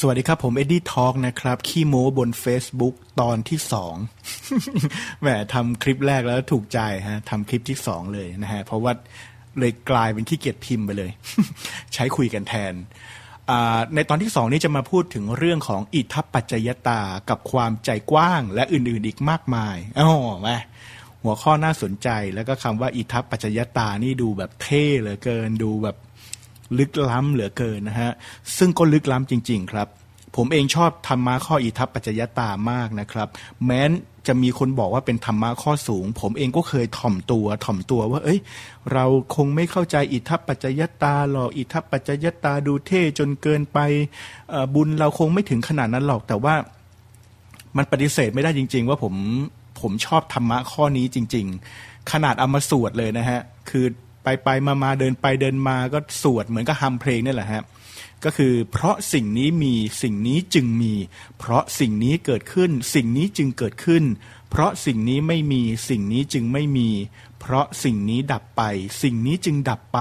สวัสดีครับ ผมเอ็ดดี้ทอล์กนะครับ ขี้โม้บน Facebook ตอนที่สองแหมทำคลิปแรกแล้วถูกใจฮะทำคลิปที่สองเลยนะฮะ เพราะว่าเลยกลายเป็นขี้เกียจพิมพ์ไปเลย ใช้คุยกันแทน ในตอนที่สองนี้จะมาพูดถึงเรื่องของอิทธิปัจจยตากับความใจกว้างและอื่นๆอีกมากมายอ๋อไหมหัวข้อน่าสนใจแล้วก็คำว่าอิทัปปัจจยตานี่ดูแบบเท่เหลือเกินดูแบบ ลึกล้ำเหลือเกินนะฮะซึ่งก็ลึกล้ำจริง ๆ ครับ ผมเองชอบธรรมะข้ออิทัปปัจจยตามากนะครับ แม้นจะมีคนบอกว่าเป็นธรรมะข้อสูง ผมเองก็เคยถ่อมตัวถ่อมตัวว่า เอ้ย เราคงไม่เข้าใจอิทัปปัจจยตาหรอกอิทัปปัจจยตาดูเท่จนเกินไปบุญเราคงไม่ถึงขนาดนั้นหรอกแต่ว่ามันปฏิเสธไม่ได้จริง ๆ ว่าผมผมชอบธรรมะข้อนี้จริง ๆ ขนาดเอามาสวดเลยนะฮะ คือ ไปไปมามาเดินไปเดินมาก็สวดเหมือนกับฮัมเพลงนี่แหละฮะก็คือเพราะสิ่งนี้มีสิ่งนี้จึงมี เพราะสิ่งนี้เกิดขึ้น สิ่งนี้จึงเกิดขึ้น เพราะสิ่งนี้ไม่มีสิ่งนี้จึงไม่มี เพราะสิ่งนี้ดับไป สิ่งนี้จึงดับไป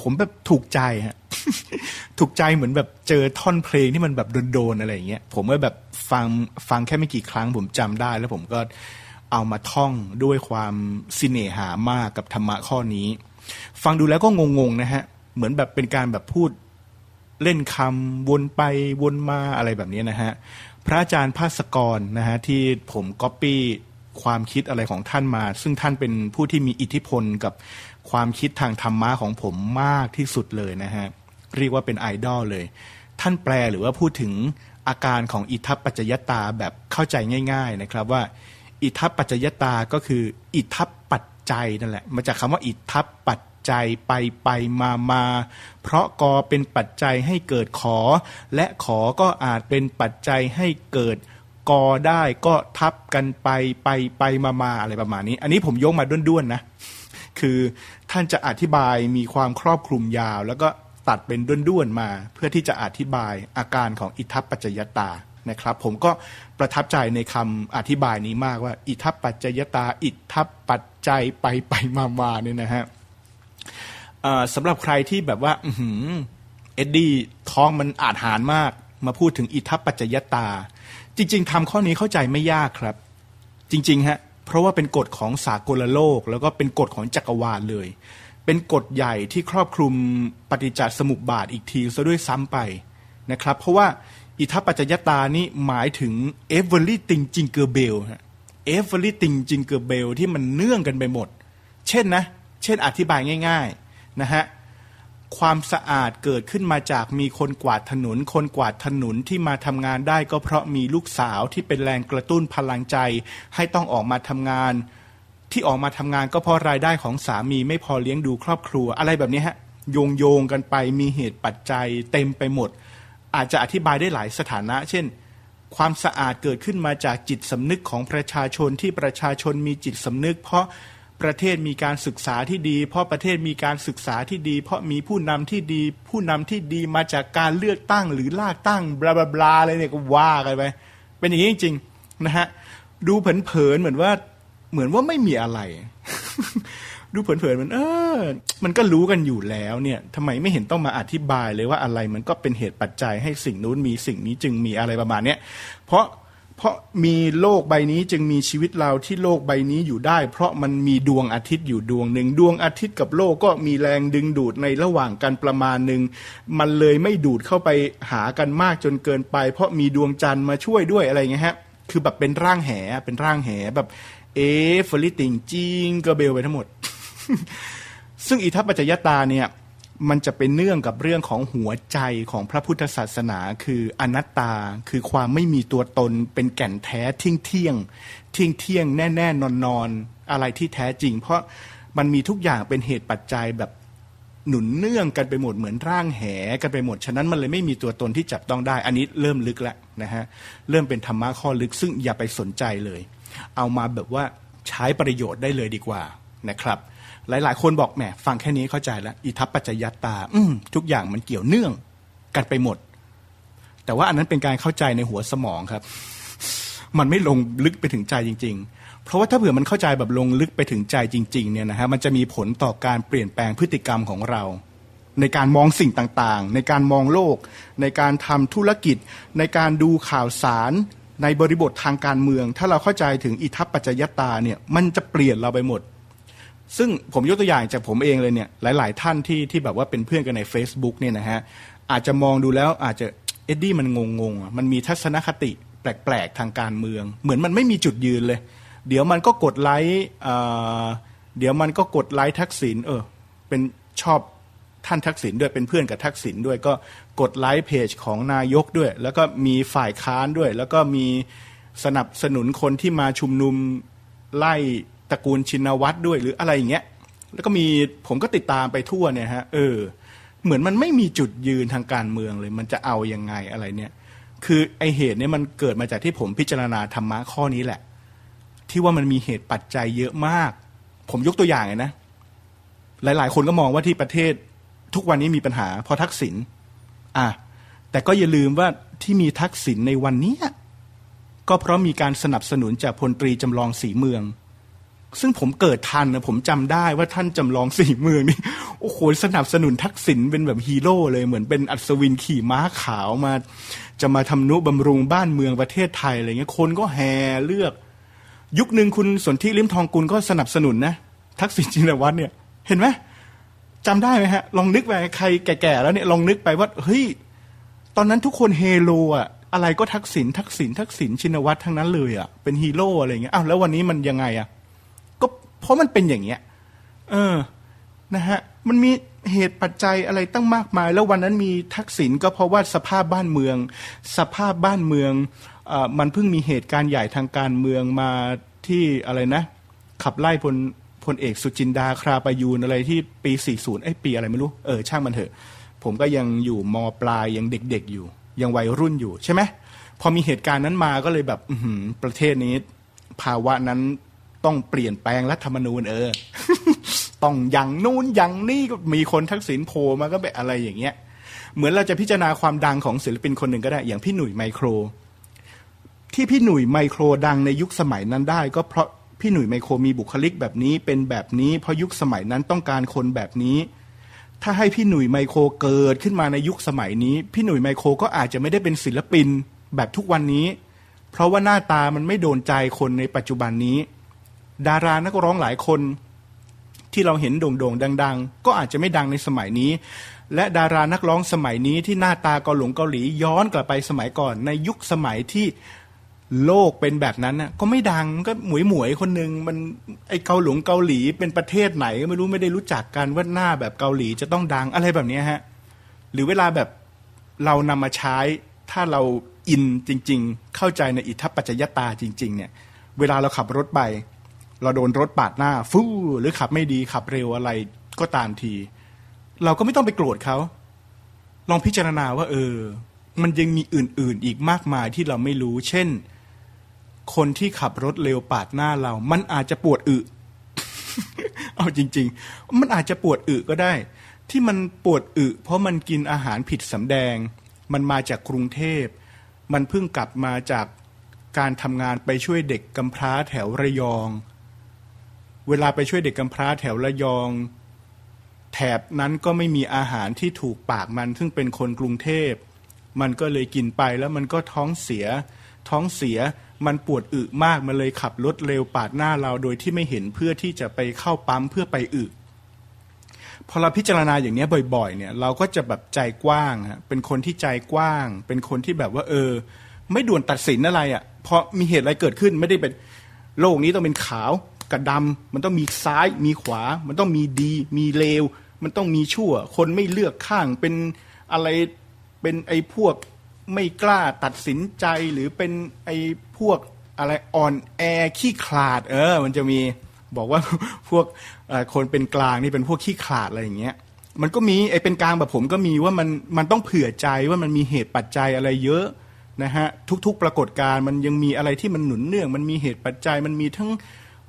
ผมแบบถูกใจฮะถูกใจเหมือนแบบเจอท่อนเพลงที่มันแบบโดนๆอะไรอย่างเงี้ยผมก็แบบฟังฟังแค่ไม่กี่ครั้งผมจำได้ แล้วผมก็ เอามาท่องด้วยความสิเนหามากกับธรรมะข้อนี้ ฟังดูแล้วก็งงๆนะฮะ เหมือนแบบเป็นการแบบพูดเล่นคำวนไปวนมาอะไรแบบนี้นะฮะ พระอาจารย์ภาสกรนะฮะที่ผมก๊อปปี้ความคิดอะไรของท่านมา ซึ่งท่านเป็นผู้ที่มีอิทธิพลกับความคิดทางธรรมะของผมมากที่สุดเลยนะฮะ เรียกว่าเป็นไอดอลเลย ท่านแปลหรือว่าพูดถึงอาการของอิทัปปัจจยตาแบบเข้าใจง่าย ๆนะครับว่า อิทัปปัจจยตาก็คือ อิทัปปัจจัยนั่นแหละมาจากคำว่าอิทัปปัจจัยไปไปมามาเพราะกอเป็นปัจจัยให้เกิดขอ และขอก็อาจเป็นปัจจัยให้เกิดกอได้ก็ทับกันไปไปไปมามาอะไรประมาณนี้ อันนี้ผมยกมาด้วนๆนะ คือท่านจะอธิบายมีความครอบคลุมยาว แล้วก็ตัดเป็นด้วนๆมา เพื่อที่จะอธิบายอาการของอิทัปปัจจยตา นะครับ ผมก็ประทับใจในคำอธิบายนี้มากว่า อิทัปปัจจยตา อิทัปปัจจัยไปไปมามาเนี่ยนะฮะสำหรับใครที่แบบว่าอเอ็ดดี้ท้องมันอาจหารมาก มาพูดถึงอิทัปปัจจยตา จริง ๆทำข้อนี้เข้าใจไม่ยากครับ จริงๆฮะเพราะว่าเป็นกฎของสากลโลก แล้วก็เป็นกฎของจักรวาลเลย เป็นกฎใหญ่ที่ครอบคลุมปฏิจจสมุปบาทอีกทีซะด้วยซ้ำไปนะครับ เพราะว่า อิทัปปัจจยตานี่หมายถึง everything jingle bell ฮะ everything jingle bell ที่มันเนื่องกันไปหมด เช่นนะ เช่นอธิบายง่ายๆนะฮะความสะอาดเกิดขึ้นมาจากมีคนกวาดถนน คนกวาดถนนที่มาทำงานได้ก็เพราะมีลูกสาวที่เป็นแรงกระตุ้นพลังใจ ให้ต้องออกมาทำงาน ที่ออกมาทำงานก็เพราะรายได้ของสามีไม่พอเลี้ยงดูครอบครัวอะไรแบบนี้ฮะโยงโยงกันไปมีเหตุปัจจัยเต็มไปหมด อาจจะอธิบายได้หลายสถานะ เช่น ความสะอาดเกิดขึ้นมาจากจิตสำนึกของประชาชนที่ประชาชนมีจิตสำนึก เพราะประเทศมีการศึกษาที่ดี เพราะประเทศมีการศึกษาที่ดี เพราะมีผู้นำที่ดี ผู้นำที่ดีมาจากการเลือกตั้งหรือลากตั้งบลาบลาบลาอะไรเนี่ยก็ว่ากันไปเป็นอย่างนี้จริงๆนะฮะดูเผินๆเหมือนว่าเหมือนว่าไม่มีอะไร ดูเผินๆมันเออ มันก็รู้กันอยู่แล้วเนี่ยทำไมไม่เห็นต้องมาอธิบายเลยว่าอะไรมันก็เป็นเหตุปัจจัยให้สิ่งนู้นมีสิ่งนี้จึงมีอะไรประมาณเนี้ยเพราะเพราะมีโลกใบนี้จึงมีชีวิตเราที่โลกใบนี้อยู่ได้ เพราะมันมีดวงอาทิตย์อยู่ดวงหนึ่งดวงอาทิตย์กับโลกก็มีแรงดึงดูดในระหว่างกันประมาณหนึ่งมันเลยไม่ดูดเข้าไปหากันมากจนเกินไป เพราะมีดวงจันทร์มาช่วยด้วยอะไรเงี้ยฮะคือแบบเป็นร่างแหเป็นร่างแหแบบเอฟลิติงจิงกระเบลไปทั้งหมด ซึ่งอิทัปปัจจยตาเนี่ยมันจะเป็นเนื่องกับเรื่องของหัวใจของพระพุทธศาสนา คืออนัตตาคือความไม่มีตัวตนเป็นแก่นแท้เที่ยงเที่ยงเที่ยงเที่ยงแน่แน่นอนนอนอะไรที่แท้จริง เพราะมันมีทุกอย่างเป็นเหตุปัจจัยแบบหนุนเนื่องกันไปหมดเหมือนร่างแหกันไปหมด ฉะนั้นมันเลยไม่มีตัวตนที่จับต้องได้ อันนี้เริ่มลึกแล้วนะฮะเริ่มเป็นธรรมะข้อลึกซึ่งอย่าไปสนใจเลย เอามาแบบว่าใช้ประโยชน์ได้เลยดีกว่านะครับ หลาย ๆ คนบอกแหมฟังแค่นี้เข้าใจแล้วอิทัปปัจจยตา อืทุกอย่างมันเกี่ยวเนื่องกันไปหมด แต่ว่าอันนั้นเป็นการเข้าใจในหัวสมองครับ มันไม่ลงลึกไปถึงใจจริง ๆ เพราะว่าถ้าเผื่อมันเข้าใจแบบลงลึกไปถึงใจจริง ๆ เนี่ยนะฮะมันจะมีผลต่อการเปลี่ยนแปลงพฤติกรรมของเรา ในการมองสิ่งต่างๆ ในการมองโลก ในการทำธุรกิจ ในการดูข่าวสารในบริบททางการเมือง ถ้าเราเข้าใจถึงอิทัปปัจจยตาเนี่ย มันจะเปลี่ยนเราไปหมด ซึ่งผมยกตัวอย่างจากผมเองเลยเนี่ยหลาย ๆ ท่านที่ที่แบบว่าเป็นเพื่อนกันใน Facebook เนี่ยนะฮะอาจจะมองดูแล้วอาจจะเอ็ดดี้มันงงๆมันมีทัศนคติแปลก ๆ ทางการเมือง เหมือนมันไม่มีจุดยืนเลย เดี๋ยวมันก็กดไลค์เดี๋ยวมันก็กดไลค์ทักษิณเออเป็นชอบท่านทักษิณด้วยเป็นเพื่อนกับทักษิณด้วยก็กดไลค์เพจของนายกด้วย แล้วก็มีฝ่ายค้านด้วย แล้วก็มีสนับสนุนคนที่มาชุมนุมไล่ ตระกูลชินวัตรด้วยหรืออะไรอย่างเงี้ย แล้วก็มีผมก็ติดตามไปทั่วเนี่ยฮะเออ เหมือนมันไม่มีจุดยืนทางการเมืองเลย มันจะเอายังไงอะไรเนี่ย คือไอเหตุเนี่ยมันเกิดมาจากที่ผมพิจารณาธรรมะข้อนี้แหละ ที่ว่ามันมีเหตุปัจจัยเยอะมาก ผมยกตัวอย่างเลยนะ หลาย ๆ คนก็มองว่าที่ประเทศทุกวันนี้มีปัญหาเพราะทักษิณอะแต่ก็อย่าลืมว่าที่มีทักษิณในวันนี้ก็เพราะมีการสนับสนุนจากพลตรีจำลองสีเมือง ซึ่งผมเกิดทันนะผมจำได้ว่าท่านจำลองสีเมืองนี่โอ้โหสนับสนุนทักษิณเป็นแบบฮีโร่เลยเหมือนเป็นอัศวินขี่ม้าขาวมา จะมาทำนุบำรุงบ้านเมืองประเทศไทยอะไรเงี้ยคนก็แห่เลือก ยุคหนึ่งคุณสนธิลิมทองกุลก็สนับสนุนนะทักษิณชินวัตรเนี่ย เห็นไหมจำได้ไหมฮะ ลองนึกไปใครแก่ๆแล้วเนี่ยลองนึกไปว่าเฮ้ยตอนนั้นทุกคนเฮโลอะอะไรก็ทักษิณทักษิณทักษิณชินวัตรทั้งนั้นเลยอะเป็นฮีโร่อะไรเงี้ยอ้าวแล้ววันนี้มันยังไงอะ เพราะมันเป็นอย่างเงี้ย เออ นะฮะ มันมีเหตุปัจจัยอะไรตั้งมากมาย แล้ววันนั้นมีทักษิณก็เพราะว่าสภาพบ้านเมือง สภาพบ้านเมืองอมันเพิ่งมีเหตุการณ์ใหญ่ทางการเมืองมาที่อะไรนะ ขับไล่พลพลเอกสุจินดาคราประยูนอะไรที่ปี 40 ไอ้ปีอะไรไม่รู้ เออ ช่างมันเถอะ ผมก็ยังอยู่มปลายยังเด็กๆอยู่ ยังวัยรุ่นอยู่ใช่ไหมพอมีเหตุการณ์นั้นมาก็เลยแบบประเทศนี้ ภาวะนั้น ต้องเปลี่ยนแปลงรัฐธรรมนูญเออ ต้องอย่างนู้นอย่างนี้ก็มีคนทักษิณโผล่มาก็แบบอะไรอย่างเงี้ย เหมือนเราจะพิจารณาความดังของศิลปินคนหนึ่งก็ได้ อย่างพี่หนุ่ยไมโคร ที่พี่หนุ่ยไมโครดังในยุคสมัยนั้นได้ ก็เพราะพี่หนุ่ยไมโครมีบุคลิกแบบนี้เป็นแบบนี้เพราะยุคสมัยนั้นต้องการคนแบบนี้ ถ้าให้พี่หนุ่ยไมโครเกิดขึ้นมาในยุคสมัยนี้ พี่หนุ่ยไมโครก็อาจจะไม่ได้เป็นศิลปินแบบทุกวันนี้ เพราะว่าหน้าตามันไม่โดนใจคนในปัจจุบันนี้ ดารานักร้องหลายคนที่เราเห็นโด่งๆ ดัง ๆ ก็อาจจะไม่ดังในสมัยนี้ และดารานักร้องสมัยนี้ที่หน้าตาเกาหลงเกาหลีย้อนกลับไปสมัยก่อน ในยุคสมัยที่โลกเป็นแบบนั้นน่ะก็ไม่ดังก็หมวยหมวยคนหนึ่งมันไอเกาหลงเกาหลีเป็นประเทศไหนก็ไม่รู้ไม่ได้รู้จักกันว่าหน้าแบบเกาหลีจะต้องดังอะไรแบบนี้ฮะหรือเวลาแบบเรานำมาใช้ถ้าเราอินจริง ๆ เข้าใจในอิทธิปัจจยตาจริง ๆ เนี่ย เวลาเราขับรถไป เราโดนรถปาดหน้าฟู่หรือขับไม่ดีขับเร็วอะไรก็ตามที เราก็ไม่ต้องไปโกรธเขา ลองพิจารณาว่า เออ มันยังมีอื่น ๆ อีกมากมายที่เราไม่รู้ เช่น คนที่ขับรถเร็วปาดหน้าเรา มันอาจจะปวดอึเอาจริง ๆ มันอาจจะปวดอึก็ได้ ที่มันปวดอึเพราะมันกินอาหารผิดสำแดง มันมาจากกรุงเทพ มันเพิ่งกลับมาจากการทำงานไปช่วยเด็กกำพร้าแถวระยอง เวลาไปช่วยเด็กกำพร้าแถวระยอง แถบนั้นก็ไม่มีอาหารที่ถูกปากมัน ซึ่งเป็นคนกรุงเทพ มันก็เลยกินไปแล้วมันก็ท้องเสีย ท้องเสียมันปวดอึมากมันเลยขับรถเร็วปาดหน้าเราโดยที่ไม่เห็นเพื่อที่จะไปเข้าปั๊มเพื่อไปอึพอเราพิจารณาอย่างนี้บ่อยๆ เนี่ยเราก็จะแบบใจกว้างฮะเป็นคนที่ใจกว้าง เป็นคนที่แบบว่าเออ ไม่ด่วนตัดสินอะไรอะ่ะเพราะมีเหตุอะไรเกิดขึ้นไม่ได้เป็นโลกนี้ต้องเป็นขาว กับดำมันต้องมีซ้ายมีขวา มันต้องมีดี มีเลว มันต้องมีชั่ว คนไม่เลือกข้างเป็นอะไรเป็นไอ้พวกไม่กล้าตัดสินใจหรือเป็นไอ้พวกอะไรอ่อนแอขี้ขลาด เออ มันจะมีบอกว่าพวกคนเป็นกลางนี่เป็นพวกขี้ขลาดอะไรอย่างเงี้ยมันก็มีไอ้เป็นกลางแบบผมก็มีว่ามันมันต้องเผื่อใจว่ามันมีเหตุปัจจัยอะไรเยอะนะฮะทุกๆปรากฏการณ์มันยังมีอะไรที่มันหนุนเนื่อง มันมีเหตุปัจจัยมันมีทั้ง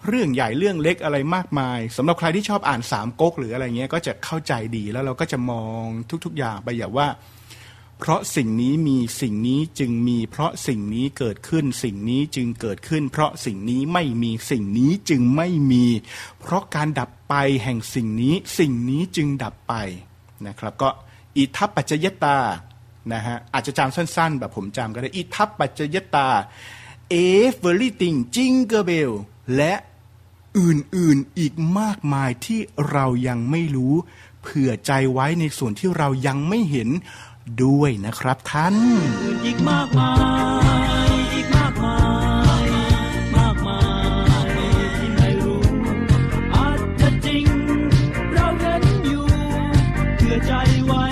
เรื่องใหญ่เรื่องเล็กอะไรมากมาย สำหรับใครที่ชอบอ่านสามก๊กหรืออะไรเงี้ยก็จะเข้าใจดีแล้วเราก็จะมองทุก ๆ อย่างไปอย่าว่า เพราะสิ่งนี้มีสิ่งนี้จึงมีเพราะสิ่งนี้เกิดขึ้น สิ่งนี้จึงเกิดขึ้น เพราะสิ่งนี้ไม่มีสิ่งนี้จึงไม่มี เพราะการดับไปแห่งสิ่งนี้สิ่งนี้จึงดับไปนะครับ ก็อิทัปปัจจยตานะฮะอาจจะจำสั้นๆ แบบผมจำก็ได้อิทัปปัจจยตา everything jingle bell และ อื่นๆอีกมากมายที่เรายังไม่รู้ เผื่อใจไว้ในส่วนที่เรายังไม่เห็นด้วยนะครับท่านอีกมากมายอีว่า